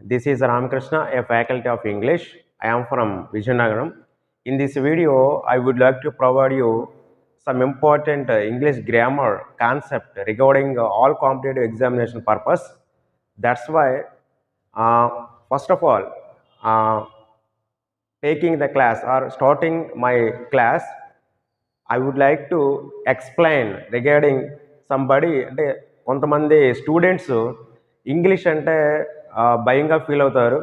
This is Ramakrishna, a faculty of English. I am from Vijayanagaram. In this video, I would like to provide you some important uh, English grammar concept regarding uh, all competitive examination purpose. That's why, uh, first of all, uh, taking the class or starting my class, I would like to explain regarding somebody అంటే కొంతమంది students English అంటే ఆ, భయంగా feel అవుతారు.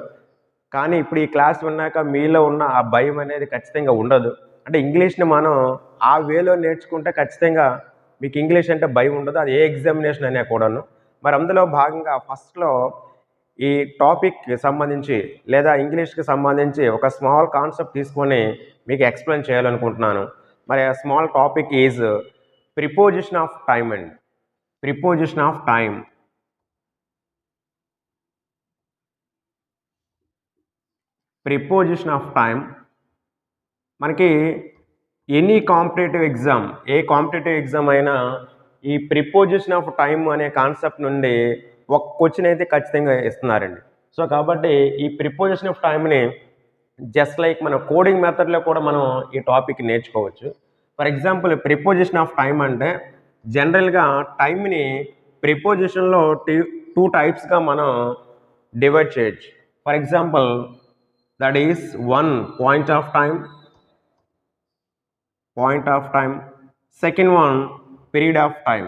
కానీ ఇప్పుడు ఈ class విన్నాక మీలో ఉన్న ఆ భయం అనేది ఖచ్చితంగా ఉండదు. అంటే ఇంగ్లీష్ని మనం ఆ వేలో నేర్చుకుంటే ఖచ్చితంగా మీకు ఇంగ్లీష్ అంటే భయం ఉండదు. అది ఏ ఎగ్జామినేషన్ అయినా కూడాను. మరి అందులో భాగంగా ఫస్ట్లో ఈ టాపిక్కి సంబంధించి లేదా ఇంగ్లీష్కి సంబంధించి ఒక స్మాల్ కాన్సెప్ట్ తీసుకొని మీకు ఎక్స్ప్లెయిన్ చేయాలనుకుంటున్నాను. మరి ఆ small topic is preposition of time and preposition of time preposition of time మనకి ఎనీ కాంపిటేటివ్ ఎగ్జామ్ ఏ కాంపిటేటివ్ ఎగ్జామ్ అయినా ఈ ప్రిపోజిషన్ ఆఫ్ టైం అనే కాన్సెప్ట్ నుండి ఒక క్వశ్చన్ అయితే ఖచ్చితంగా ఇస్తున్నారండి. సో కాబట్టి ఈ ప్రిపోజిషన్ ఆఫ్ టైంని జస్ట్ లైక్ మన కోడింగ్ మెథడ్లో కూడా మనం ఈ టాపిక్ నేర్చుకోవచ్చు. For example preposition of time అంటే జనరల్గా టైంని ప్రిపోజిషన్లో టూ టైప్స్గా మనం డివైడ్ చేయొచ్చు. For example that is one point of time point of time second one period of time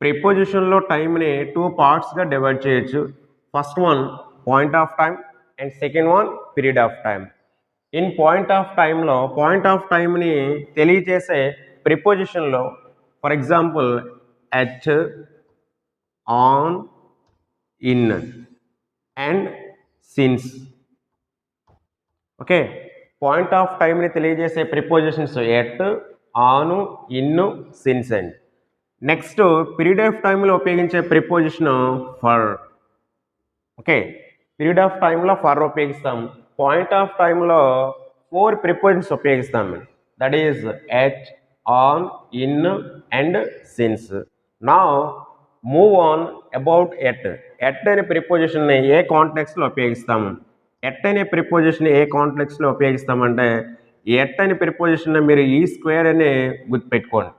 ప్రిపోజిషన్లో టైంని టూ పార్ట్స్గా డివైడ్ చేయొచ్చు first one point of time and second one period of time in point of టైంలో point of టైంని తెలియజేసే ప్రిపోజిషన్లో for example at on in and since okay point of టైంని తెలియజేసే prepositions at on in since and next period of టైంలో ఉపయోగించే preposition for okay period of టైంలో for ఉపయోగిస్తాం. Point of టైంలో ఫోర్ ప్రిపోజిషన్స్ ఉపయోగిస్తాం. That is at on in and since now move on about at at అనే ప్రిపోజిషన్ని ఏ కాంటెక్స్లో ఉపయోగిస్తాము? ఎట్ అనే ప్రిపోజిషన్ ఏ కాంటెక్స్లో ఉపయోగిస్తామంటే ఎట్ అనే ప్రిపోజిషన్ మీరు e ఈ స్క్వేర్ అని గుర్తుపెట్టుకోండి.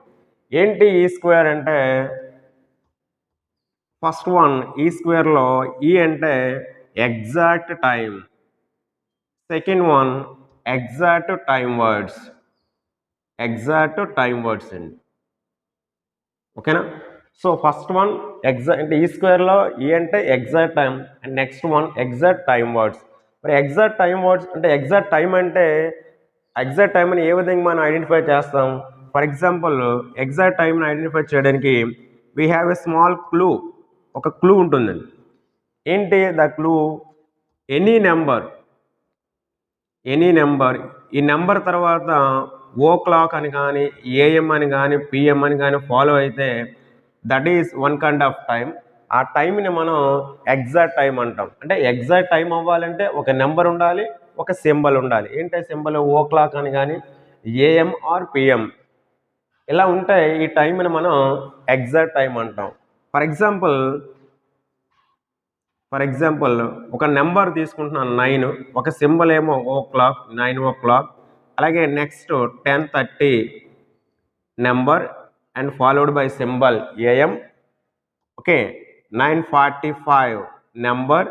ఏంటి e ఈ స్క్వేర్ అంటే ఫస్ట్ వన్ ఈ స్క్వేర్లో ఈ అంటే exact time second one exact time words exact time words అండి. ఓకేనా సో ఫస్ట్ వన్ ఎగ్జాక్ట్ అంటే ఈ స్క్వేర్లో ఈ అంటే exact time and next one exact time words. మరి ఎగ్జాక్ట్ టైం వర్డ్స్ అంటే ఎగ్జాక్ట్ టైం అంటే ఎగ్జాక్ట్ టైంని ఏ విధంగా మనం ఐడెంటిఫై చేస్తాం? ఫర్ ఎగ్జాంపుల్ ఎగ్జాక్ట్ టైంని ఐడెంటిఫై చేయడానికి we have a small clue ఒక క్లూ ఉంటుందండి. ఏంటి the clue any number any number ఈ నెంబర్ తర్వాత ఓ క్లాక్ అని కానీ ఏఎం అని కానీ పిఎం అని కానీ ఫాలో అయితే that is one kind of time ఆ టైంని మనం ఎగ్జాక్ట్ టైం అంటాం. అంటే ఎగ్జాక్ట్ టైం అవ్వాలంటే ఒక నెంబర్ ఉండాలి ఒక సింబల్ ఉండాలి. ఏంటి సింబల్ ఓ క్లాక్ అని కానీ ఏఎం ఆర్ పిఎం ఇలా ఉంటే ఈ టైంని మనం ఎగ్జాక్ట్ టైం అంటాం. ఫర్ ఎగ్జాంపుల్ ఫర్ ఎగ్జాంపుల్ ఒక నెంబర్ తీసుకుంటున్నాను నైన్ ఒక సింబల్ ఏమో o'clock nine o'clock అలాగే next ten thirty number and followed by symbol AM. Okay nine forty five number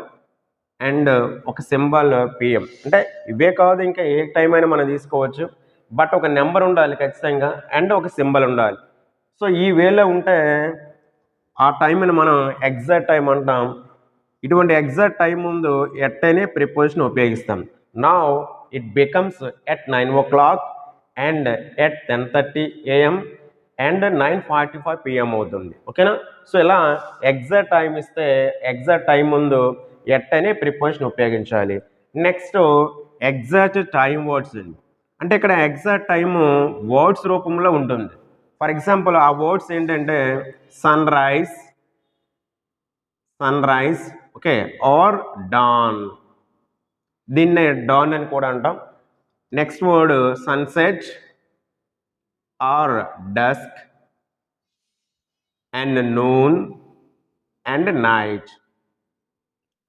and ఒక సింబల్ పిఎం. అంటే ఇవే కాదు ఇంకా ఏ టైం అయినా మనం తీసుకోవచ్చు. బట్ ఒక నెంబర్ ఉండాలి ఖచ్చితంగా అండ్ ఒక సింబల్ ఉండాలి. సో ఈ వేలో ఉంటే ఆ టైంని మనం ఎగ్జాక్ట్ టైం అంటాం. ఇటువంటి ఎగ్జాక్ట్ టైం ముందు ఎట్ అనే ప్రిపోజిషన్ ఉపయోగిస్తాం. Now it becomes at nine o'clock and at ten thirty AM and nine forty five PM అవుతుంది. ఓకేనా? సో ఇలా ఎగ్జాక్ట్ టైం ఇస్తే ఎగ్జాక్ట్ టైం ముందు ఎట్ అనే ప్రిపోజిషన్ ఉపయోగించాలి. నెక్స్ట్ ఎగ్జాక్ట్ టైం వర్డ్స్ అండి. అంటే ఇక్కడ ఎగ్జాక్ట్ టైము వర్డ్స్ రూపంలో ఉంటుంది. ఫర్ ఎగ్జాంపుల్ ఆ వర్డ్స్ ఏంటంటే sunrise sunrise okay or dawn. దీన్నే డాన్ అని కూడా అంటాం. Next word sunset or dusk and noon and night.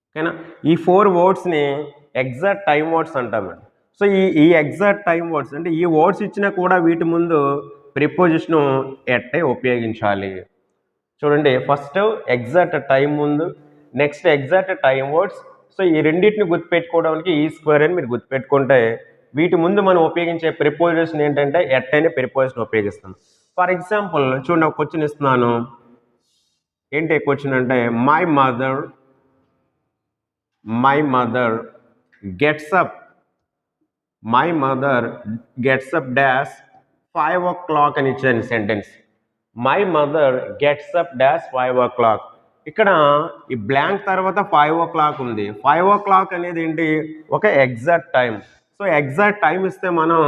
ఓకేనా? ఈ ఫోర్ వర్డ్స్ని ఎగ్జాక్ట్ టైం వర్డ్స్ అంటామండి సో ఈ ఈ ఎగ్జాక్ట్ టైం వర్డ్స్ అంటే ఈ వర్డ్స్ ఇచ్చినా కూడా వీటి ముందు ప్రిపోజిషన్ ఎట్టే ఉపయోగించాలి. చూడండి ఫస్ట్ ఎగ్జాక్ట్ టైం ముందు next exact time words. So ఈ రెండింటిని గుర్తుపెట్టుకోవడానికి ఈ స్క్వేర్ అని మీరు గుర్తుపెట్టుకుంటే వీటి ముందు మనం ఉపయోగించే ప్రిపోజిషన్ ఏంటంటే ఎట్ ప్రిపోజిషన్ ఉపయోగిస్తాం. ఫర్ ఎగ్జాంపుల్ చూడండి ఒక క్వశ్చన్ ఇస్తున్నాను. ఏంటి క్వశ్చన్ అంటే my mother my mother gets up my mother gets up dash five o'clock అని ఇచ్చాను sentence my mother gets up dash five o'clock ఇక్కడ ఈ బ్లాంక్ తర్వాత ఫైవ్ ఓ క్లాక్ ఉంది. ఫైవ్ ఓ క్లాక్ అనేది ఏంటి? ఒక exact time so exact time ఇస్తే మనం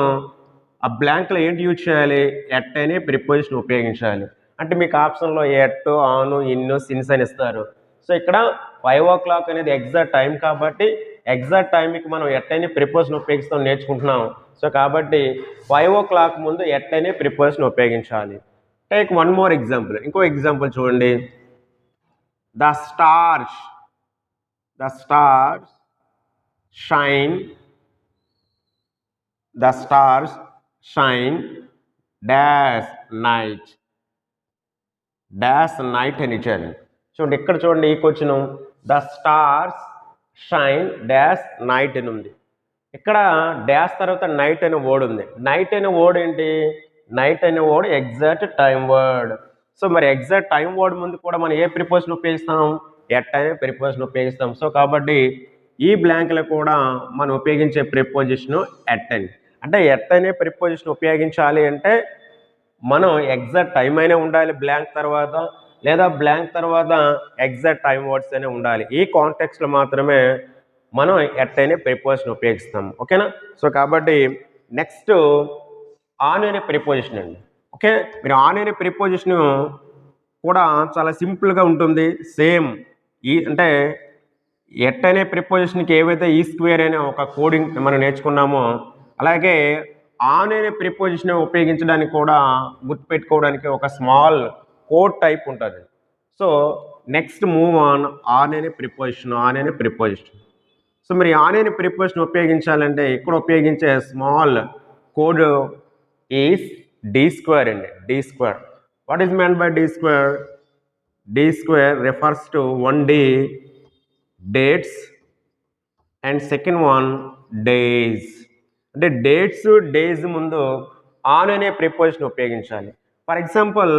ఆ బ్లాంక్లో ఏంటి యూజ్ చేయాలి? ఎట్ అనే ప్రిపోజిషన్ ఉపయోగించాలి. అంటే మీకు ఆప్షన్లో ఎట్ ఆను ఇన్ను సిన్స్ అని ఇస్తారు. సో ఇక్కడ ఫైవ్ ఓ క్లాక్ అనేది ఎగ్జాక్ట్ టైం కాబట్టి ఎగ్జాక్ట్ టైంకి మనం ఎట్ అనే ప్రిపోజిషన్ ఉపయోగిస్తాం నేర్చుకుంటున్నాం సో కాబట్టి ఫైవ్ ఓ క్లాక్ ముందు ఎట్ అనే ప్రిపోజిషన్ ఉపయోగించాలి. Take one more example. ఇంకో ఎగ్జాంపుల్ చూడండి. The stars the stars shine the stars shine dash night dash night అని ఇచ్చారు. చూడండి ఇక్కడ చూడండి ఈ question the stars shine dash night అని ఉంది. ఇక్కడ డాష్ తర్వాత నైట్ అనే వర్డ్ ఉంది. నైట్ అనే వర్డ్ ఏంటి? నైట్ అనే word exact time word so మరి ఎగ్జాక్ట్ టైం వర్డ్ ముందు కూడా మనం ఏ ప్రిపోజన్ ఉపయోగిస్తాం? ఎట్ అనే ప్రిపోజన్ ఉపయోగిస్తాం. సో కాబట్టి ఈ బ్లాంక్లో కూడా మనం ఉపయోగించే ప్రిపోజిషన్ ఎట్ అని. అంటే ఎట్టనే ప్రిపోజిషన్ ఉపయోగించాలి అంటే మనం ఎగ్జాక్ట్ టైం అయినా ఉండాలి బ్లాంక్ తర్వాత లేదా బ్లాంక్ తర్వాత ఎగ్జాక్ట్ టైం వర్డ్స్ అనే ఉండాలి. ఈ కాంటెక్స్లో మాత్రమే మనం ఎట్ ప్రిపోజిషన్ ఉపయోగిస్తాం. ఓకేనా సో కాబట్టి నెక్స్ట్ ఆన్ అనే ప్రిపోజిషన్ అండి. ఓకే మీరు ఆన్ అనే ప్రిపోజిషన్ కూడా చాలా సింపుల్గా ఉంటుంది. సేమ్ ఈ అంటే ఎట్ అనే ప్రిపోజిషన్కి ఏవైతే e ఈ స్క్వేర్ అనే ఒక కోడింగ్ మనం నేర్చుకున్నామో అలాగే ఆన్ అనే ప్రిపోజిషన్ ఉపయోగించడానికి కూడా గుర్తుపెట్టుకోవడానికి ఒక స్మాల్ కోడ్ టైప్ ఉంటుంది. So next move on on అనే ప్రిపోజిషన్ ఆన్ అనే ప్రిపోజిషన్. సో మరి ఆన్ అనే ప్రిపోజిషన్ ఉపయోగించాలంటే ఇక్కడ ఉపయోగించే small code is D square అండి. D square what is meant by D square D square refers to one day dates and second one days అంటే dates days ముందు on అనే preposition ఉపయోగించాలి. For example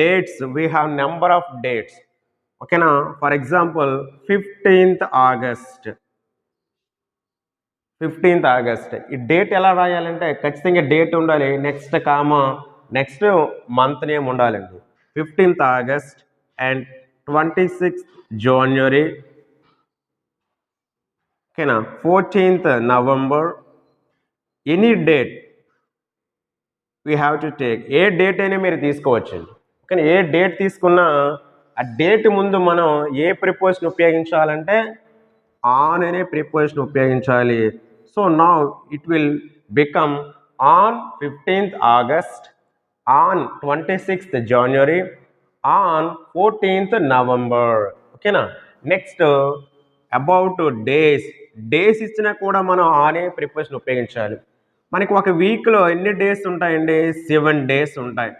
dates we have number of dates ఓకేనా? For example fifteenth August fifteenth August ఈ date ఎలా రాయాలంటే ఖచ్చితంగా date ఉండాలి. Next comma next month name ఉండాలండి. Fifteenth August and twenty sixth January ఓకేనా? Fourteenth November any date we have to take. A date అయినా మీరు తీసుకోవచ్చండి. కానీ ఏ డేట్ తీసుకున్నా ఆ డేట్ ముందు మనం ఏ ప్రిపోజిషన్ ఉపయోగించాలంటే ఆన్ అనే ప్రిపోజిషన్ ఉపయోగించాలి. So now it will become on fifteenth August on twenty sixth January on fourteenth November ఓకేనా నెక్స్ట్ అబౌట్ డేస్ డేస్ ఇచ్చినా కూడా మనం ఆనే ప్రిపరేషన్ ఉపయోగించాలి. మనకి ఒక వీక్లో ఎన్ని డేస్ ఉంటాయండి? సెవెన్ డేస్ ఉంటాయి.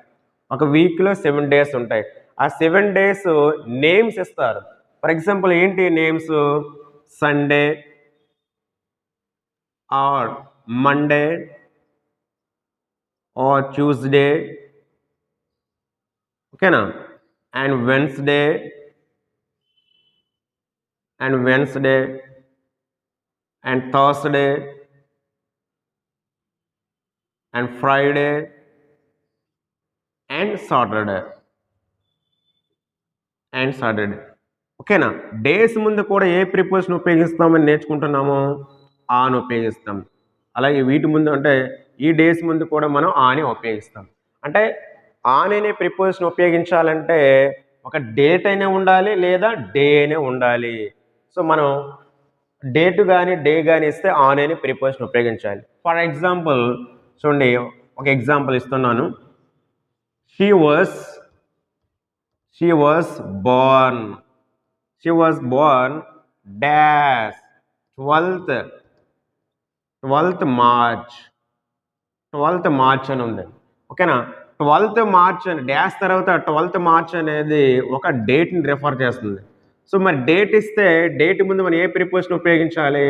ఒక వీక్లో సెవెన్ డేస్ ఉంటాయి. ఆ సెవెన్ డేస్ నేమ్స్ ఇస్తారు. ఫర్ ఎగ్జాంపుల్ ఏంటి names? Sunday or Monday or Tuesday ఓకేనా? And Wednesday and Wednesday. And Thursday and Friday and Saturday and Saturday ఓకేనా డేస్ ముందు కూడా ఏ ప్రిపోజిషన్ ఉపయోగిస్తామని నేర్చుకుంటున్నామో ఆన్ ఉపయోగిస్తాం. అలాగే వీటి ముందు అంటే ఈ డేస్ ముందు కూడా మనం ఆని ఉపయోగిస్తాం. అంటే ఆన్ అనే ప్రిపోజిషన్ ఉపయోగించాలంటే ఒక డేట్ అయినా ఉండాలి లేదా డే అయినా ఉండాలి. సో మనం డేట్ కానీ డే కానీ ఇస్తే ఆన్ అనే ప్రిపోజిషన్ ఉపయోగించాలి. ఫర్ ఎగ్జాంపుల్ చూడండి ఒక ఎగ్జాంపుల్ ఇస్తున్నాను. She was she was born she was born dash twelfth twelfth March twelfth March అని ఉంది. ఓకేనా ట్వెల్త్ మార్చ్ అని డ్యాష్ తర్వాత ట్వెల్త్ మార్చ్ అనేది ఒక డేట్ని రిఫర్ చేస్తుంది. సో మరి డేట్ ఇస్తే డేట్ ముందు మనం ఏ ప్రిపోజిషన్ ఉపయోగించాలి?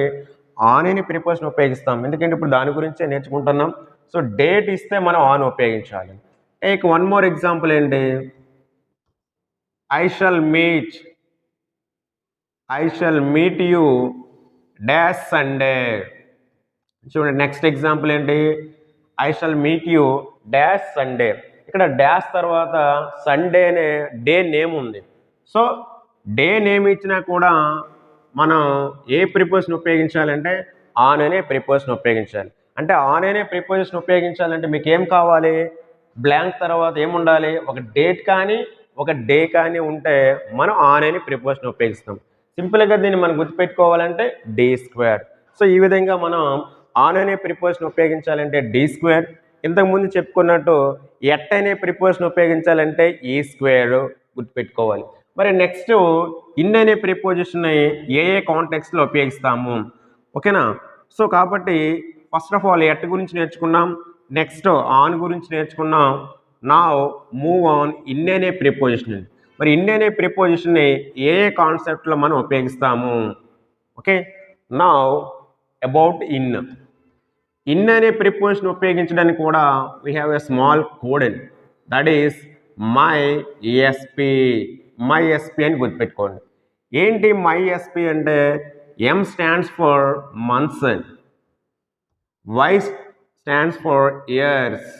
ఆన్ అని ప్రిపోజిషన్ ఉపయోగిస్తాం. ఎందుకంటే ఇప్పుడు దాని గురించే నేర్చుకుంటున్నాం. సో డేట్ ఇస్తే మనం ఆన్ ఉపయోగించాలి. టేక్ వన్ మోర్ ఎగ్జాంపుల్ ఏంటి? I shall meet I shall meet you dash Sunday. చూడండి నెక్స్ట్ ఎగ్జాంపుల్ ఏంటి? I shall meet you dash Sunday. ఇక్కడ డాష్ తర్వాత సండే అనే డే నేమ్ ఉంది. సో డే నేమ్ ఇచ్చినా కూడా మనం ఏ ప్రిపోజిషన్ ఉపయోగించాలంటే ఆన్ అనే ప్రిపోజిషన్ ఉపయోగించాలి. అంటే ఆన్ అనే ప్రిపోజిషన్ ఉపయోగించాలంటే మీకు ఏం కావాలి? బ్లాంక్ తర్వాత ఏముండాలి ఒక డేట్ కానీ ఒక డే కానీ ఉంటే మనం ఆన్ అనే ప్రిపోజిషన్ ఉపయోగిస్తాం. సింపుల్గా దీన్ని మనం గుర్తుపెట్టుకోవాలంటే డే స్క్వేర్. సో ఈ విధంగా మనం ఆన్ అనే ప్రిపోజిషన్ ఉపయోగించాలంటే డి స్క్వేర్. ఇంతకుముందు చెప్పుకున్నట్టు ఎట్ అనే ప్రిపోజిషన్ ఉపయోగించాలంటే ఈ స్క్వేర్ గుర్తుపెట్టుకోవాలి. మరి నెక్స్ట్ ఇన్ అనే ప్రిపోజిషన్ని ఏ ఏ కాంటెక్స్లో ఉపయోగిస్తాము? ఓకేనా? సో కాబట్టి ఫస్ట్ ఆఫ్ ఆల్ ఎట్ గురించి నేర్చుకున్నాం నెక్స్ట్ ఆన్ గురించి నేర్చుకున్నాం నా మూవ్ ఆన్ ఇన్ అనే ప్రిపోజిషన్ మరి ఇన్ అనే ప్రిపోజిషన్ని ఏ ఏ కాన్సెప్ట్లో మనం ఉపయోగిస్తాము? Okay? Now about in in అనే ప్రిపోజిషన్ ఉపయోగించడానికి కూడా we have a small code that is my SP my SP అని గుర్తుపెట్టుకోండి. ఏంటి మై ఎస్పి అంటే M stands for months Y stands for years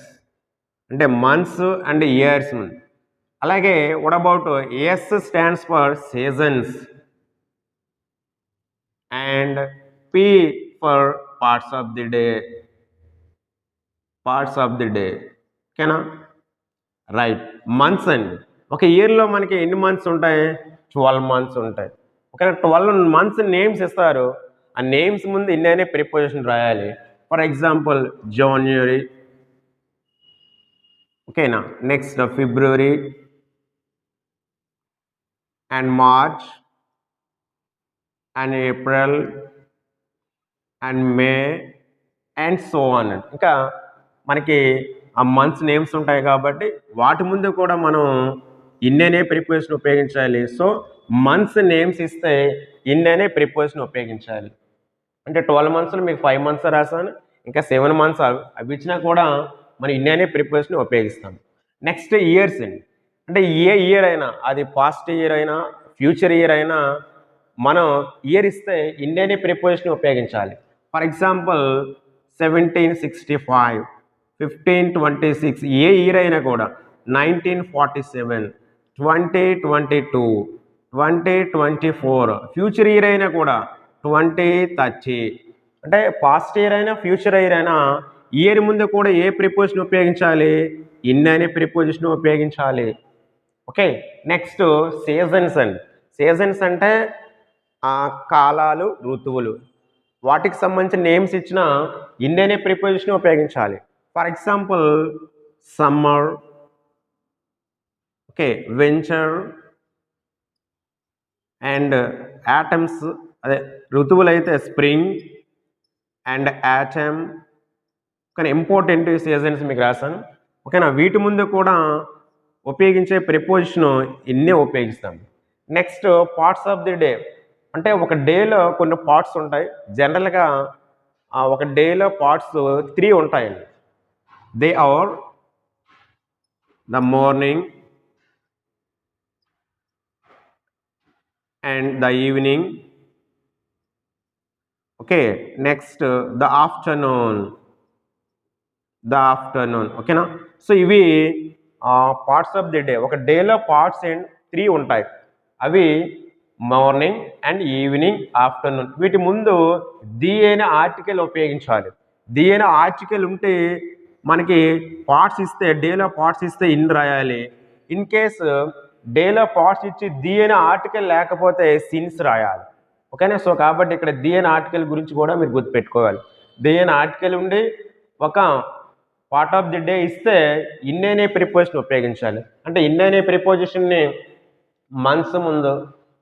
అంటే మంత్స్ అండ్ ఇయర్స్ అలాగే what about S stands for seasons and P for parts of the day parts of the day ఓకేనా right months అండి. ఒక ఇయర్లో మనకి ఎన్ని months ఉంటాయి? Twelve months ఉంటాయి. ఒకవేళ ట్వెల్వ్ మంత్స్ నేమ్స్ ఇస్తారు ఆ నేమ్స్ ముందు ఇన్ని అనే ప్రిపోజిషన్ రాయాలి. ఫర్ ఎగ్జాంపుల్ జనవరి ఓకేనా next February and March and April and May and so on ఇంకా మనకి ఆ మంత్స్ నేమ్స్ ఉంటాయి కాబట్టి వాటి ముందు కూడా మనం ఇన్ననే ప్రిపోజిషన్ ఉపయోగించాలి. సో మంత్స్ నేమ్స్ ఇస్తే ఇన్ననే ప్రిపోజిషన్ ఉపయోగించాలి. అంటే ట్వెల్వ్ మంత్స్లో మీకు ఫైవ్ మంత్స్ రాసాను ఇంకా సెవెన్ మంత్స్ అవి ఇచ్చినా కూడా మనం ఇన్ననే ప్రిపోజిషన్ ఉపయోగిస్తాం. నెక్స్ట్ ఇయర్స్ అండి. అంటే ఏ ఇయర్ అయినా అది పాస్ట్ ఇయర్ అయినా ఫ్యూచర్ ఇయర్ అయినా మనం ఇయర్ ఇస్తే ఇండియానే ప్రిపోజిషన్ ఉపయోగించాలి. For example seventeen sixty five fifteen twenty six A year అయినా కూడా nineteen forty seven twenty twenty two twenty twenty four future year అయినా కూడా ట్వంటీ థర్టీ. అంటే పాస్ట్ ఇయర్ అయినా ఫ్యూచర్ ఇయర్ అయినా ఇయర్ ముందు కూడా ఏ ప్రిపోజిషన్ ఉపయోగించాలి? ఇన్ అనే ప్రిపోజిషన్ ఉపయోగించాలి. Okay next seasons and. Seasons అంటే ఆ, కాలాలు ఋతువులు. వాటికి సంబంధించిన నేమ్స్ ఇచ్చిన ఇన్ అనే ప్రిపోజిషన్ ఉపయోగించాలి. For example summer okay winter and autumns అదే ఋతువులు అయితే స్ప్రింగ్ అండ్ యాటమ్ కానీ ఇంపార్టెంట్ సీజన్స్ మీకు రాశాను. ఓకేనా వీటి ముందు కూడా ఉపయోగించే ప్రిపోజిషన్ ఇన్నే ఉపయోగిస్తాం. Next parts of the day. అంటే ఒక డేలో కొన్ని పార్ట్స్ ఉంటాయి. జనరల్గా ఒక డేలో పార్ట్స్ త్రీ ఉంటాయండి. They are the morning and the evening okay next the afternoon the afternoon ఓకేనా సో ఇవి పార్ట్స్ ఆఫ్ ది డే ఒక డేలో పార్ట్స్ అండ్ త్రీ ఉంటాయి. అవి మార్నింగ్ అండ్ ఈవినింగ్ ఆఫ్టర్నూన్ వీటి ముందు ది అయిన ఆర్టికల్ ఉపయోగించాలి. ది అయిన ఆర్టికల్ ఉంటే మనకి పార్ట్స్ ఇస్తే డేలో పార్ట్స్ ఇస్తే ఇన్ రాయాలి. ఇన్ కేస్ డేలో పార్ట్స్ ఇచ్చి ది అనే ఆర్టికల్ లేకపోతే సిన్స్ రాయాలి. ఓకేనా సో కాబట్టి ఇక్కడ ది అనే ఆర్టికల్ గురించి కూడా మీరు గుర్తుపెట్టుకోవాలి. ది అయిన ఆర్టికల్ ఉండి ఒక పార్ట్ ఆఫ్ ది డే ఇస్తే ఇన్ అనే ప్రిపోజిషన్ ఉపయోగించాలి. అంటే ఇన్ అనే ప్రిపోజిషన్ని మంత్స్ ముందు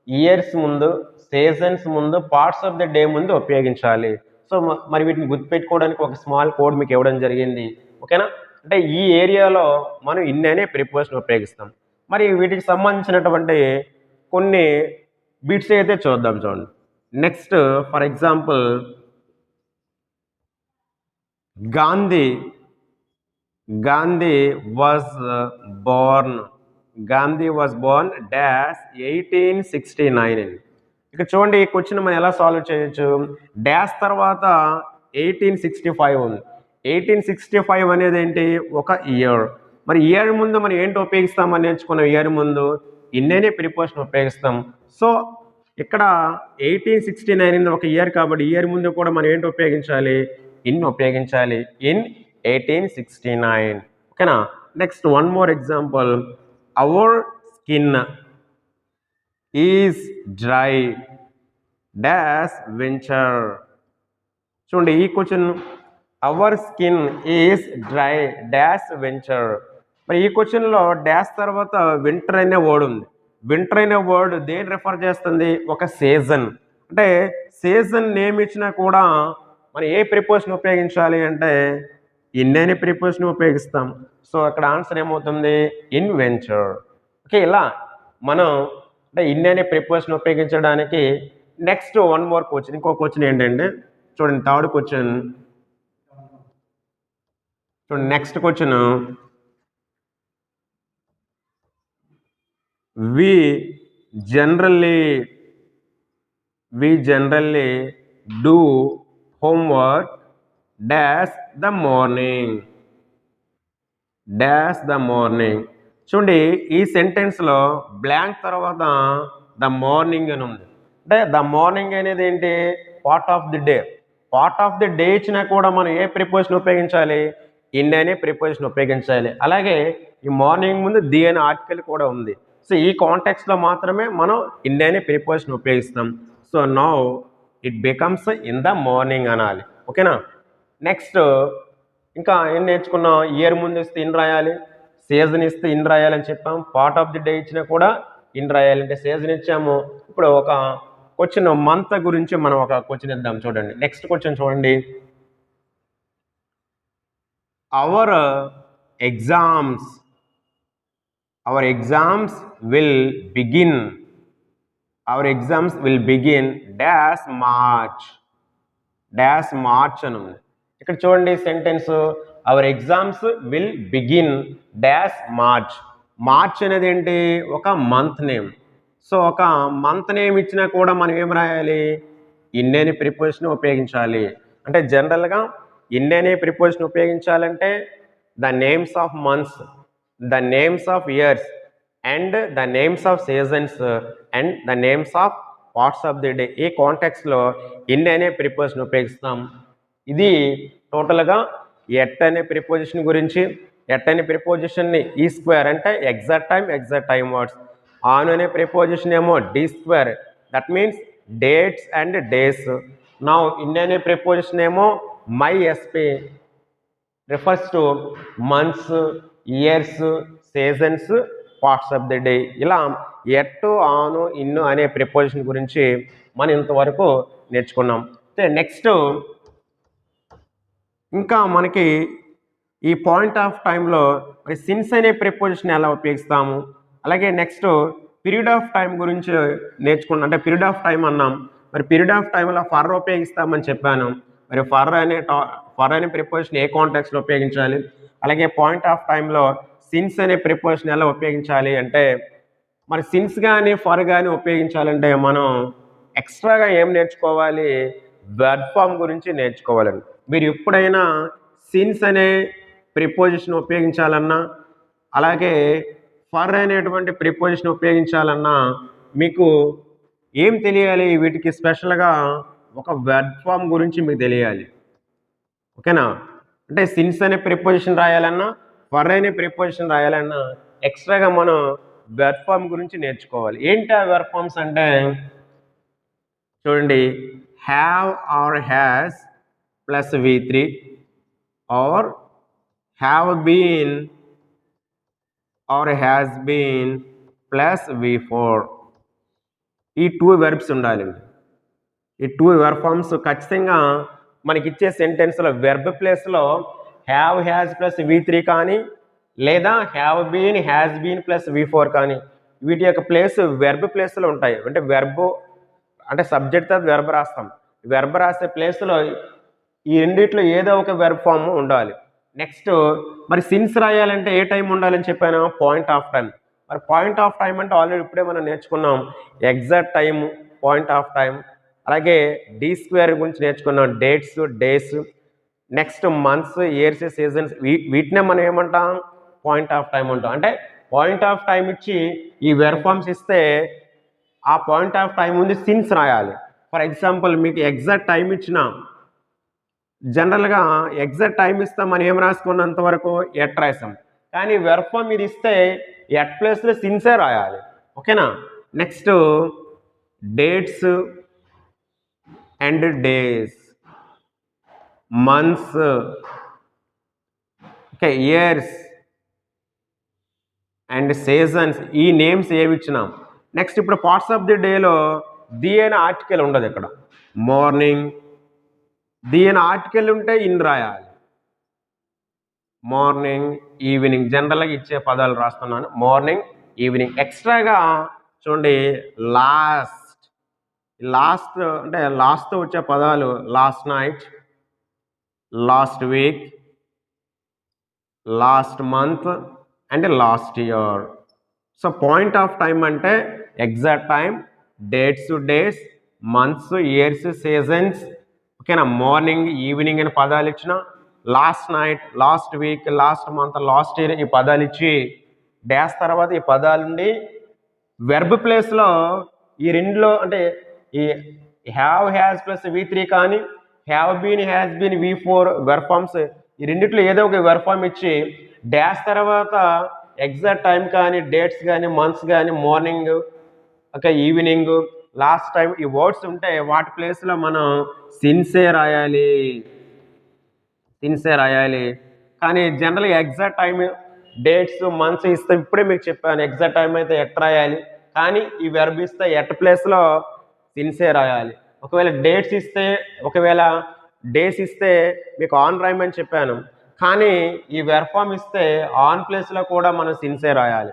ఇయర్స్ ముందు సీజన్స్ ముందు పార్ట్స్ ఆఫ్ ద డే ముందు ఉపయోగించాలి. సో మరి వీటిని గుర్తుపెట్టుకోవడానికి ఒక స్మాల్ కోడ్ మీకు ఇవ్వడం జరిగింది. ఓకేనా అంటే ఈ ఏరియాలో మనం ఇన్ని అనే ప్రిపోజిషన్ ఉపయోగిస్తాం. మరి వీటికి సంబంధించినటువంటి కొన్ని బీట్స్ అయితే చూద్దాం చూడండి. Next for example Gandhi Gandhi was born Gandhi was born dash eighteen sixty nine ఇక ఇక్కడ చూడండి ఈ క్వశ్చన్ మనం ఎలా సాల్వ్ చేయొచ్చు? డాష్ తర్వాత ఎయిటీన్ సిక్స్టీ ఫైవ్ ఉంది. ఎయిటీన్ సిక్స్టీ ఫైవ్ అనేది ఏంటి? ఒక ఇయర్ మరి ఇయర్ ముందు మనం ఏంటి ఉపయోగిస్తామని నేర్చుకున్నాం? ఇయర్ ముందు ఇన్నేనే ప్రిపోషన్ ఉపయోగిస్తాం. సో ఇక్కడ ఎయిటీన్ సిక్స్టీ నైన్ ఒక ఇయర్ కాబట్టి ఇయర్ ముందు కూడా మనం ఏంటి ఉపయోగించాలి? ఇన్ ఉపయోగించాలి. In eighteen sixty nine. ఓకేనా? Next one more example. Our skin is dry dash winter చూడండి ఈ question. Our skin is dry dash winter మరి ఈ క్వశ్చన్లో డాష్ తర్వాత వింటర్ అనే వర్డ్ ఉంది. వింటర్ అనే వర్డ్ దేని రిఫర్ చేస్తుంది? ఒక సీజన్ అంటే సీజన్ నేమ్ ఇచ్చినా కూడా మనం ఏ ప్రిపోజిషన్ ఉపయోగించాలి అంటే ఇన్ అనే ప్రిపోజిషన్ ఉపయోగిస్తాం. సో అక్కడ ఆన్సర్ ఏమవుతుంది? ఇన్ వెంచర్ ఓకే ఇలా మనం అంటే ఇన్ అనే ప్రిపోజిషన్ ఉపయోగించడానికి నెక్స్ట్ వన్ మోర్ క్వశ్చన్ ఇంకో క్వశ్చన్ ఏంటంటే చూడండి థర్డ్ క్వశ్చన్ చూడండి next question we generally we generally do homework dash the morning. Dash the morning. చూడండి ఈ సెంటెన్స్లో బ్లాంక్ తర్వాత ద మార్నింగ్ అని ఉంది. అంటే ద మార్నింగ్ అనేది ఏంటి? Part of the day. Part of the day ఇచ్చినా కూడా మనం ఏ ప్రిపోజిషన్ ఉపయోగించాలి? ఇన్ అనే ప్రిపోజిషన్ ఉపయోగించాలి. అలాగే ఈ మార్నింగ్ ముందు ది అనే ఆర్టికల్ కూడా ఉంది. సో ఈ కాంటాక్ట్స్లో మాత్రమే మనం ఇన్ అనే ప్రిపోజిషన్ ఉపయోగిస్తాం. So now it becomes in the morning అనాలి. ఓకేనా నెక్స్ట్ ఇంకా ఏం నేర్చుకున్నాం? ఇయర్ ముందు ఇస్తే ఇన్ రాయాలి. సీజన్ ఇస్తే ఇన్ రాయాలని చెప్పాం. పార్ట్ ఆఫ్ ది డే ఇచ్చినా కూడా ఇన్ రాయాలంటే సీజన్ ఇచ్చాము. ఇప్పుడు ఒక క్వశ్చన్ మంత్ గురించి మనం ఒక క్వశ్చన్ ఇద్దాం చూడండి. నెక్స్ట్ క్వశ్చన్ చూడండి. Our exams our exams will begin our exams will begin dash March dash March అని ఉంది. ఇక్కడ చూడండి sentence our exams will begin dash March March అనేది ఏంటి? ఒక మంత్ నేమ్ సో ఒక మంత్ నేమ్ ఇచ్చినా కూడా మనం ఏం రాయాలి? ఇన్నేని ప్రిపోజిషన్ ఉపయోగించాలి. అంటే జనరల్గా ఇన్నేని preposition ఉపయోగించాలంటే the names of months the names of years and the names of seasons and the names of parts of the day. ఈ కాంటాక్ట్స్లో ఇన్ అనే ప్రిపోజిషన్ ఉపయోగిస్తాం. ఇది టోటల్గా ఎట్ అనే ప్రిపోజిషన్ గురించి ఎట్ అనే ప్రిపోజిషన్ని ఈ స్క్వేర్ అంటే exact time exact time words. On అనే ప్రిపోజిషన్ ఏమో D square. That means dates and days now in అనే ప్రిపోజిషన్ ఏమో my SP refers to months years seasons parts of the day ఇలా at ఆను ఇన్ను అనే ప్రిపోజిషన్ గురించి మనం ఇంతవరకు నేర్చుకున్నాం. నెక్స్ట్ ఇంకా మనకి ఈ పాయింట్ ఆఫ్ టైంలో మరి సిన్స్ అనే ప్రిపోజిషన్ ఎలా ఉపయోగిస్తాము? అలాగే నెక్స్ట్ పీరియడ్ ఆఫ్ టైం గురించి నేర్చుకున్నాం. అంటే పీరియడ్ ఆఫ్ టైం అన్నాం. మరి పీరియడ్ ఆఫ్ టైంలో ఫర్ ఉపయోగిస్తామని చెప్పాను. మరి ఫర్ అనే టా ఫర్ అనే ప్రిపోజిషన్ ఏ కాంటాక్స్లో ఉపయోగించాలి? అలాగే పాయింట్ ఆఫ్ టైంలో సిన్స్ అనే ప్రిపోజిషన్ ఎలా ఉపయోగించాలి? అంటే మరి సిన్స్ కానీ ఫర్ కానీ ఉపయోగించాలంటే మనం ఎక్స్ట్రాగా ఏం నేర్చుకోవాలి? వెర్బ్ ఫామ్ గురించి నేర్చుకోవాలండి. మీరు ఎప్పుడైనా సిన్స్ అనే ప్రిపోజిషన్ ఉపయోగించాలన్నా అలాగే ఫర్ అనేటువంటి ప్రిపోజిషన్ ఉపయోగించాలన్నా మీకు ఏం తెలియాలి? వీటికి స్పెషల్గా ఒక వెర్బ్ ఫామ్ గురించి మీకు తెలియాలి. ఓకేనా? అంటే సిన్స్ అనే ప్రిపోజిషన్ రాయాలన్నా ఫర్ అనే ప్రిపోజిషన్ రాయాలన్నా ఎక్స్ట్రాగా మనం వెర్బ్ ఫామ్ గురించి నేర్చుకోవాలి. ఏంటి ఆ వెర్బ్ ఫామ్స్ అంటే? చూడండి. Have or has plus V three or have been or has been plus V four ఈ టూ వెర్బ్స్ ఉండాలి ఈ టూ వెర్ఫామ్స్ ఖచ్చితంగా మనకి ఇచ్చే సెంటెన్స్లో వెర్బ్ ప్లేస్లో have has plus V three కానీ లేదా have been has been plus V four కానీ వీటి యొక్క ప్లేస్ వెర్బ్ ప్లేస్లో ఉంటాయి. అంటే వెర్బ్ అంటే సబ్జెక్ట్ తర్వాత వెర్బ్ రాస్తాం. వెర్బ్ రాసే ప్లేస్లో ఈ రెండిట్లో ఏదో ఒక వెర్బ్ ఫామ్ ఉండాలి. నెక్స్ట్ మరి సిన్స్ రాయాలంటే ఏ టైం ఉండాలని చెప్పాను? పాయింట్ ఆఫ్ టైం మరి పాయింట్ ఆఫ్ టైం అంటే ఆల్రెడీ ఇప్పుడే మనం నేర్చుకున్నాం. Exact time point of time అలాగే డి స్క్వేర్ గురించి నేర్చుకున్నాం dates days next months years seasons వీటినే మనం ఏమంటాం? పాయింట్ ఆఫ్ టైం అంటాం. అంటే పాయింట్ ఆఫ్ టైం ఇచ్చి ఈ వెర్ఫామ్స్ ఇస్తే ఆ పాయింట్ ఆఫ్ టైం ఉంది సిన్స్ రాయాలి. ఫర్ ఎగ్జాంపుల్ మీకు ఎగ్జాక్ట్ టైం ఇచ్చిన జనరల్గా ఎగ్జాక్ట్ టైం ఇస్తాం మనం ఏం రాసుకున్నంత వరకు ఎట్ రాసాం. కానీ వెర్ఫామ్ ఇది ఇస్తే ఎట్ ప్లేస్లో సిన్సే రాయాలి. ఓకేనా? Next dates and days months okay years and seasons ఈ నేమ్స్ ఏమి ఇచ్చినాం? నెక్స్ట్ ఇప్పుడు పార్ట్స్ ఆఫ్ ది డేలో ది అనే ఆర్టికల్ ఉండదు ఇక్కడ. మార్నింగ్ ది అనే ఆర్టికల్ ఉంటే ఇన్ రాయాలి. మార్నింగ్ ఈవినింగ్ జనరల్గా ఇచ్చే పదాలు రాస్తున్నాను. మార్నింగ్ ఈవినింగ్ ఎక్స్ట్రాగా చూడండి లాస్ట్ లాస్ట్ అంటే లాస్ట్ వచ్చే పదాలు last night last week last month and last year. So point of time అంటే exact time dates days months years seasons. ఓకేనా మార్నింగ్ ఈవినింగ్ అని పదాలు ఇచ్చిన last night last week last month last year ఈ పదాలు ఇచ్చి డేస్ తర్వాత ఈ పదాలుండి వెర్బ్ ప్లేస్లో ఈ రెండులో అంటే ఈ have has plus V three కానీ have been has been V four verb forms ఈ రెండిట్లో ఏదో ఒక వెర్ఫార్మ్ ఇచ్చి డాష్ తర్వాత ఎగ్జాక్ట్ టైం కానీ డేట్స్ కానీ మంత్స్ కానీ morning okay evening last time ఈ వర్డ్స్ ఉంటే వాటి ప్లేస్లో మనం సిన్సే రాయాలి? సిన్సే రాయాలి? కానీ జనరల్గా ఎగ్జాక్ట్ టైం డేట్స్ మంత్స్ ఇస్తే. ఇప్పుడే మీకు చెప్పాను ఎగ్జాక్ట్ టైం అయితే ఎట్ రాయాలి? కానీ ఈ వెర్బ్ ఇస్తే ఎట్ ప్లేస్లో సిన్సే రాయాలి. ఒకవేళ డేట్స్ ఇస్తే ఒకవేళ డేస్ ఇస్తే మీకు ఆన్ రాయమని చెప్పాను. కానీ ఈ వెర్ఫామ్ ఇస్తే ఆన్ ప్లేస్లో కూడా మనం సిన్సే రాయాలి.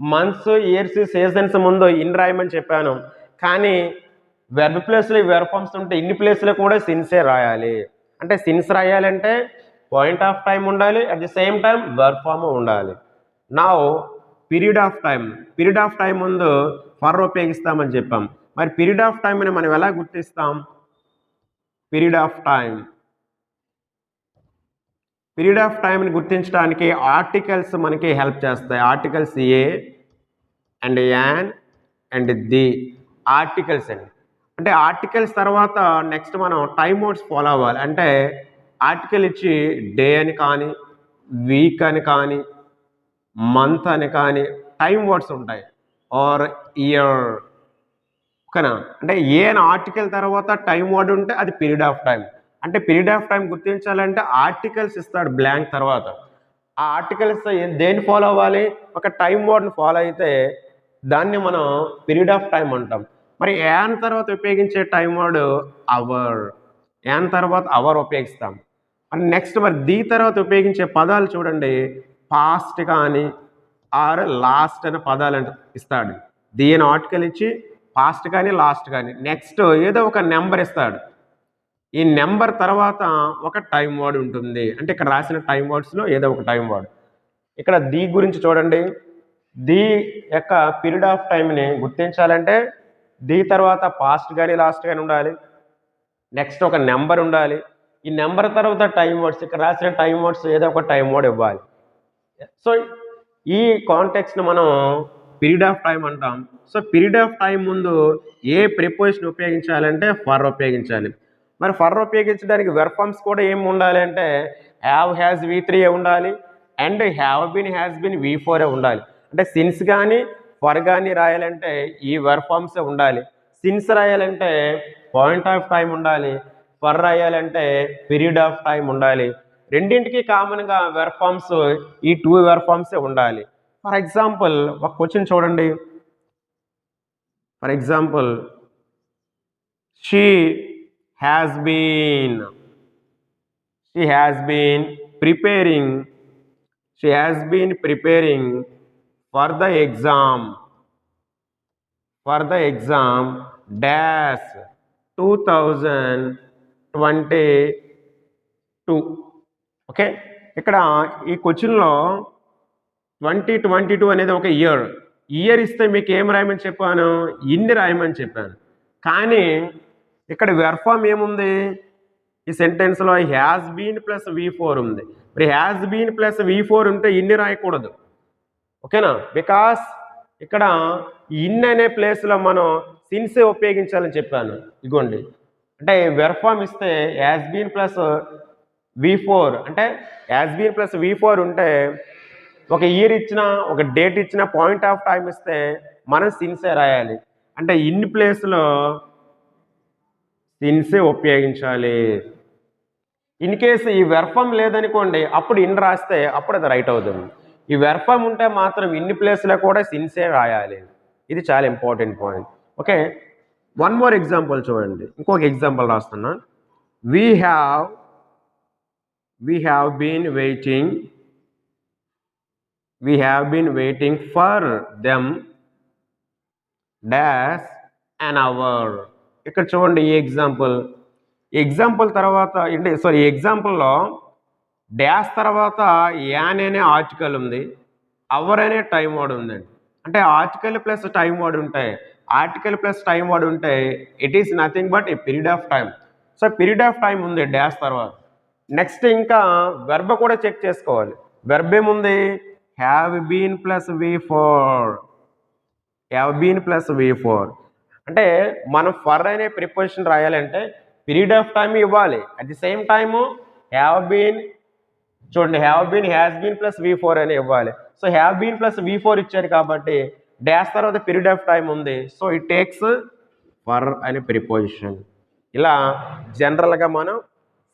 మంత్స్ ఇయర్స్ సీజన్స్ ముందు ఇన్ రాయమని చెప్పాను. కానీ వెర్బ్ ప్లేస్లో ఈ వెర్ఫామ్స్ ఉంటే ఇన్ని ప్లేస్లో కూడా సిన్సే రాయాలి. అంటే సిన్స్ రాయాలంటే పాయింట్ ఆఫ్ టైం ఉండాలి at the same time verb form ఉండాలి. నా period of time period of time ముందు ఫర్ ఉపయోగిస్తామని చెప్పాం. మరి పీరియడ్ ఆఫ్ టైంని మనం ఎలా గుర్తిస్తాం? Period of time period of టైంని గుర్తించడానికి ఆర్టికల్స్ మనకి హెల్ప్ చేస్తాయి. Articles a and an and the articles అండి. అంటే ఆర్టికల్స్ తర్వాత నెక్స్ట్ మనం టైమ్ మోడ్స్ ఫాలో అవ్వాలి. అంటే ఆర్టికల్ ఇచ్చి డే అని కానీ వీక్ అని కానీ మంత్ అని కానీ టైం వర్డ్స్ ఉంటాయి. ఆర్ ఇయర్ ఓకేనా అంటే ఏ ఆర్టికల్ తర్వాత టైం వర్డ్ ఉంటే అది పీరియడ్ ఆఫ్ టైం అంటే పీరియడ్ ఆఫ్ టైం గుర్తించాలంటే ఆర్టికల్స్ ఇస్తాడు బ్లాంక్ తర్వాత. ఆ ఆర్టికల్స్ దేన్ని ఫాలో అవ్వాలి? ఒక టైం వర్డ్ని ఫాలో అయితే దాన్ని మనం పీరియడ్ ఆఫ్ టైం అంటాం. మరి యాన్ తర్వాత ఉపయోగించే టైం వర్డ్ అవర్. యాన్ తర్వాత అవర్ ఉపయోగిస్తాం. మరి నెక్స్ట్ మరి దీ తర్వాత ఉపయోగించే పదాలు చూడండి. పాస్ట్ కానీ ఆర్ లాస్ట్ అనే పదాలు అంటే ఇస్తాడు. దీని ఆర్టికల్ ఇచ్చి పాస్ట్ కానీ లాస్ట్ కానీ నెక్స్ట్ ఏదో ఒక నెంబర్ ఇస్తాడు. ఈ నెంబర్ తర్వాత ఒక టైం వర్డ్ ఉంటుంది. అంటే ఇక్కడ రాసిన టైం వర్డ్స్లో ఏదో ఒక టైం వర్డ్. ఇక్కడ ది గురించి చూడండి. ది యొక్క పీరియడ్ ఆఫ్ టైంని గుర్తించాలంటే ది తర్వాత పాస్ట్ కానీ లాస్ట్ కానీ ఉండాలి. నెక్స్ట్ ఒక నెంబర్ ఉండాలి. ఈ నెంబర్ తర్వాత టైం వర్డ్స్ ఇక్కడ రాసిన టైం వర్డ్స్ ఏదో ఒక టైం వర్డ్ ఇవ్వాలి. సో ఈ కాంటెక్స్ని మనం పీరియడ్ ఆఫ్ టైం అంటాం. సో పీరియడ్ ఆఫ్ టైం ముందు ఏ ప్రిపోజిషన్ ఉపయోగించాలంటే ఫర్ ఉపయోగించాలి. మరి ఫర్ ఉపయోగించడానికి వెర్ఫామ్స్ కూడా ఏమి ఉండాలి అంటే హ్యావ్ హ్యాజ్ వి త్రీ ఉండాలి and have been has been V four ఉండాలి. అంటే సిన్స్ కానీ ఫర్ కానీ రాయాలంటే ఈ వెర్ఫామ్స్ ఉండాలి. సిన్స్ రాయాలంటే పాయింట్ ఆఫ్ టైం ఉండాలి. ఫర్ రాయాలంటే పీరియడ్ ఆఫ్ టైం ఉండాలి. రెండింటికి కామన్గా వెర్ఫామ్స్ ఈ టూ వెర్ఫామ్సే ఉండాలి. ఫర్ ఎగ్జాంపుల్ ఒక క్వశ్చన్ చూడండి. For example she has been she has been preparing she has been preparing for the exam for the exam dash two thousand twenty two okay ఇక్కడ ఈ క్వశ్చన్లో ట్వంటీ ట్వంటీ టూ అనేది ఒక year year ఇస్తే మీకు ఏం రాయమని చెప్పాను? ఇన్ని రాయమని చెప్పాను. కానీ ఇక్కడ వెర్ఫామ్ ఏముంది? ఈ సెంటెన్స్లో has been plus V four ఉంది. మరి has been plus V four ఉంటే ఇన్ని రాయకూడదు. ఓకేనా? బికాస్ ఇక్కడ ఇన్ అనే ప్లేస్లో మనం సిన్సే ఉపయోగించాలని చెప్పాను. ఇగోండి. అంటే వెర్ఫామ్ ఇస్తే has been plus V four అంటే has been plus V four ఉంటే ఒక ఇయర్ ఇచ్చిన ఒక డేట్ ఇచ్చిన పాయింట్ ఆఫ్ టైం ఇస్తే మనం సిన్సే రాయాలి అంటే ఇన్ని ప్లేస్లో సిన్సే ఉపయోగించాలి. ఇన్ కేసు ఈ వెర్ఫం లేదనుకోండి అప్పుడు ఇన్ రాస్తే అప్పుడు అది రైట్ అవుతుంది. ఈ వెర్ఫం ఉంటే మాత్రం ఇన్ని ప్లేస్లో కూడా సిన్సే రాయాలి. ఇది చాలా important point okay one more example చూడండి. ఇంకొక ఎగ్జాంపుల్ రాస్తున్నా. We have we have been waiting we have been waiting for them dash an hour ఇక్కడ చూడండి ఈ ఎగ్జాంపుల్ ఎగ్జాంపుల్ తర్వాత అంటే సారీ ఎగ్జాంపుల్లో డాష్ తర్వాత యాన్ అనే ఆర్టికల్ ఉంది. అవర్ అనే టైం వర్డ్ ఉందండి. అంటే ఆర్టికల్ ప్లస్ టైం వర్డ్ ఉంటాయి. ఆర్టికల్ ప్లస్ టైం వర్డ్ ఉంటే it is nothing but a period of time so period of time ఉంది డాష్ తర్వాత. నెక్స్ట్ ఇంకా వెర్బ్ కూడా చెక్ చేసుకోవాలి. వెర్బ్ ఏముంది? Have been plus V four have been plus V four అంటే మనం for అనే ప్రిపోజిషన్ రాయాలంటే పీరియడ్ ఆఫ్ టైం ఇవ్వాలి. At the same time have been చూడండి have been has been plus V four అని ఇవ్వాలి. So have been plus V four ఇచ్చారు కాబట్టి డాష్ తర్వాత పీరియడ్ ఆఫ్ టైం ఉంది. సో ఇట్ టేక్స్ ఫర్ అనే ప్రిపోజిషన్ ఇలా జనరల్గా మనం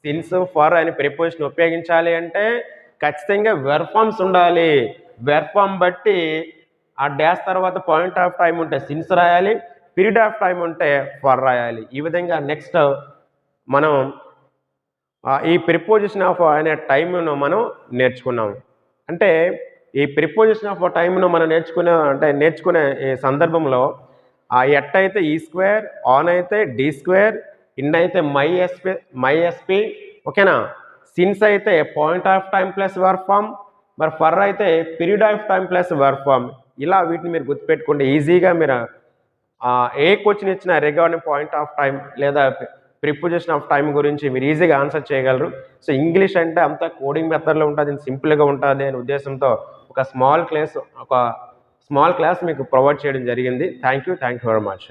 సిన్స్ ఫర్ అనే ప్రిపోజిషన్ ఉపయోగించాలి అంటే ఖచ్చితంగా వెర్ఫామ్స్ ఉండాలి. వెర్ఫామ్ బట్టి ఆ డ్యాష్ తర్వాత పాయింట్ ఆఫ్ టైం ఉంటే సిన్స్ రాయాలి పీరియడ్ ఆఫ్ టైం ఉంటే ఫర్ రాయాలి. ఈ విధంగా నెక్స్ట్ మనం ఈ ప్రిపోజిషన్ ఆఫ్ అనే టైంను మనం నేర్చుకున్నాం. అంటే ఈ ప్రిపోజిషన్ ఆఫ్ టైంను మనం నేర్చుకునే అంటే నేర్చుకునే ఈ సందర్భంలో ఆ ఎట్ అయితే ఈ స్క్వేర్ ఆన్ అయితే డి స్క్వేర్ ఇన్ అయితే మై ఎస్పి మై ఎస్పి ఓకేనా సిన్స్ అయితే point of time plus verb form మరి ఫర్ అయితే period of time plus verb form ఇలా వీటిని మీరు గుర్తుపెట్టుకోండి. ఈజీగా మీరు ఏ క్వశ్చన్ ఇచ్చిన రిగార్డింగ్ పాయింట్ ఆఫ్ టైం లేదా ప్రిపోజిషన్ ఆఫ్ టైం గురించి మీరు ఈజీగా ఆన్సర్ చేయగలరు. సో ఇంగ్లీష్ అంటే అంతా కోడింగ్ మెథడ్లో ఉంటుంది. సింపుల్గా ఉంటుంది అనే ఉద్దేశంతో ఒక స్మాల్ క్లాస్ ఒక స్మాల్ క్లాస్ మీకు ప్రొవైడ్ చేయడం జరిగింది. Thank you thank you very much